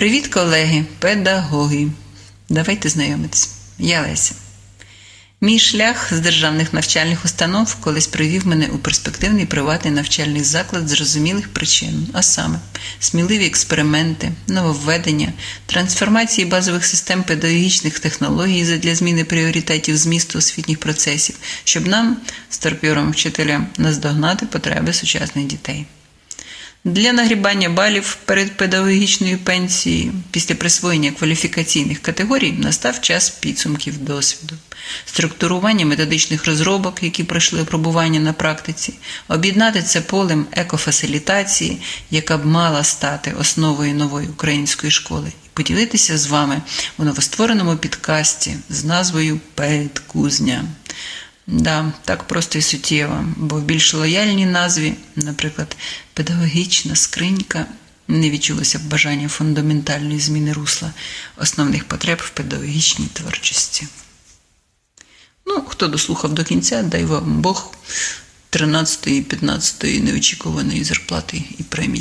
Привіт, колеги, педагоги. Давайте знайомитись. Я Леся. Мій шлях з державних навчальних установ колись привів мене у перспективний приватний навчальний заклад зрозумілих причин, а саме сміливі експерименти, нововведення, трансформації базових систем педагогічних технологій задля зміни пріоритетів змісту освітніх процесів, щоб нам, старпьором вчителям, наздогнати потреби сучасних дітей. Для нагрібання балів перед педагогічною пенсією після присвоєння кваліфікаційних категорій настав час підсумків досвіду, структурування методичних розробок, які пройшли опробування на практиці, об'єднати це полем екофасилітації, яка б мала стати основою нової української школи, і поділитися з вами у новоствореному підкасті з назвою Педкузня. Да, так просто і суттєво, бо в більш лояльній назві, наприклад, педагогічна скринька, не відчулося б бажання фундаментальної зміни русла основних потреб в педагогічній творчості. Ну, хто дослухав до кінця, дай вам Бог 13-ї, 15-ї неочікуваної зарплати і премії.